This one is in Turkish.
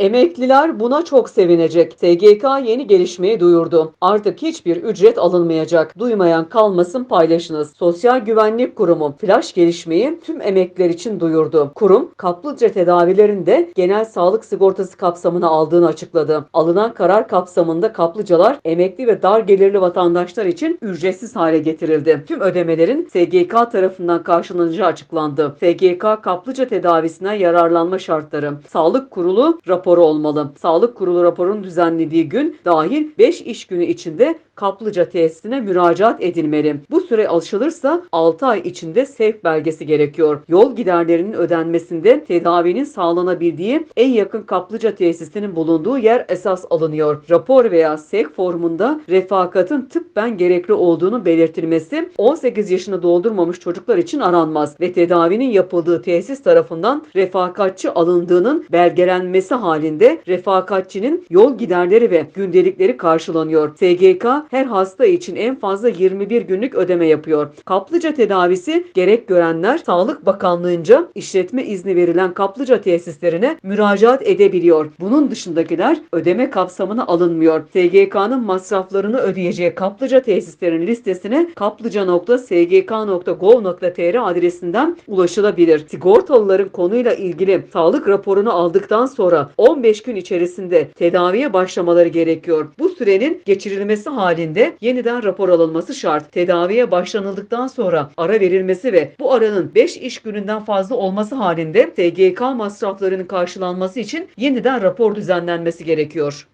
Emekliler buna çok sevinecek. SGK yeni gelişmeyi duyurdu. Artık hiçbir ücret alınmayacak. Duymayan kalmasın paylaşınız. Sosyal Güvenlik Kurumu flash gelişmeyi tüm emekliler için duyurdu. Kurum kaplıca tedavilerinde genel sağlık sigortası kapsamına aldığını açıkladı. Alınan karar kapsamında kaplıcalar emekli ve dar gelirli vatandaşlar için ücretsiz hale getirildi. Tüm ödemelerin SGK tarafından karşılanacağı açıklandı. SGK kaplıca tedavisine yararlanma şartları. Sağlık Kurulu raporu olmalı. Sağlık Kurulu raporun düzenlediği gün dahil 5 iş günü içinde kaplıca tesisine müracaat edilmeli. Bu süre aşılırsa 6 ay içinde sevk belgesi gerekiyor. Yol giderlerinin ödenmesinde tedavinin sağlanabildiği en yakın kaplıca tesisinin bulunduğu yer esas alınıyor. Rapor veya sevk formunda refakatın tıbben gerekli olduğunu belirtilmesi 18 yaşını doldurmamış çocuklar için aranmaz ve tedavinin yapıldığı tesis tarafından refakatçi alındığının belgelenmesi halinde refakatçinin yol giderleri ve gündelikleri karşılanıyor. SGK her hasta için en fazla 21 günlük ödeme yapıyor. Kaplıca tedavisi gerek görenler Sağlık Bakanlığı'nca işletme izni verilen kaplıca tesislerine müracaat edebiliyor. Bunun dışındakiler ödeme kapsamına alınmıyor. SGK'nın masraflarını ödeyeceği kaplıca tesislerin listesine kaplıca.sgk.gov.tr adresinden ulaşılabilir. Sigortalıların konuyla ilgili sağlık raporunu aldıktan sonra 15 gün içerisinde tedaviye başlamaları gerekiyor. Bu sürenin geçirilmesi halinde yeniden rapor alınması şart. Tedaviye başlanıldıktan sonra ara verilmesi ve bu aranın 5 iş gününden fazla olması halinde SGK masraflarının karşılanması için yeniden rapor düzenlenmesi gerekiyor.